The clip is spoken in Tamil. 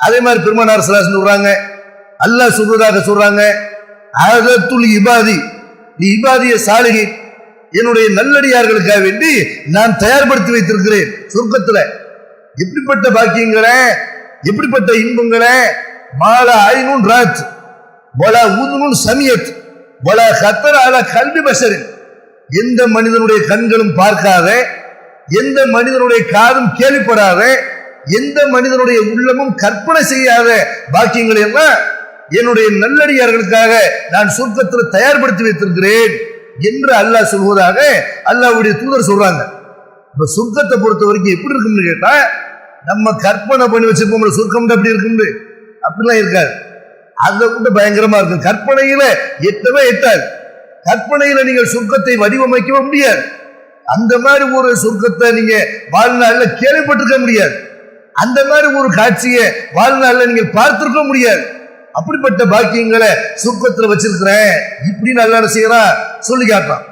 அதே மாதிரி பெருமனார் சலாஸ் சொல்றாங்க அல்லாஹ் சொல்றதாக சொல்றாங்க அகத்துல் இபாதி நீ இபாதிய சாலிகை என்னுடைய நல்லடியார்களுக்காக வேண்டி நான் தயார்படுத்தி வைத்திருக்கிறேன் சொர்க்கத்துல. எப்படிப்பட்ட பாக்கியங்களை எப்படிப்பட்ட இன்பங்களை மாலா ஐநூன் ராஜ் வலா ஊதுனுன் சமியத் வலா ஹத்தர் அல கல்வி பசரின் எந்த மனிதனுடைய கண்களும் பார்க்காத எந்த மனிதனுடைய காதும் கேள்விப்படாத எந்த மனிதனுடைய உள்ளமும் கற்பனை செய்யாத பாக்கியங்களை எல்லாம் என்னுடைய நல்லடியார்களுக்காக நான் சொர்க்கத்தில் தயார்படுத்தி வைத்திருக்கிறேன் என்று அல்லாஹ் சொல்வதாக அல்லாவுடைய தூதர் சொல்றாங்க. இப்ப சொர்க்கத்தை பொறுத்த வரைக்கும் எப்படி இருக்கும்னு கேட்டா நம்ம கற்பனை பண்ணி வச்சிருப்போம் சொர்க்கம் அப்படி இருக்கும்னு. அப்படிலாம் இருக்காது. அதை கூட பயங்கரமா இருக்கும். கற்பனையில எட்டவே எட்டாது. கற்பனையில நீங்கள் சொர்க்கத்தை வடிவமைக்கவே முடியாது. அந்த மாதிரி ஒரு சொர்க்கத்தை நீங்க வாழ்நாளில் கேள்விப்பட்டிருக்க முடியாது. அந்த மாதிரி ஒரு காட்சியை வாழ்நாளில் நீங்கள் பார்த்திருக்க முடியாது. அப்படிப்பட்ட பாக்கியங்களை சுருக்கத்தில் வச்சிருக்கிறேன். இப்படி நல்லா செய்யறா சொல்லி காட்டுறான்.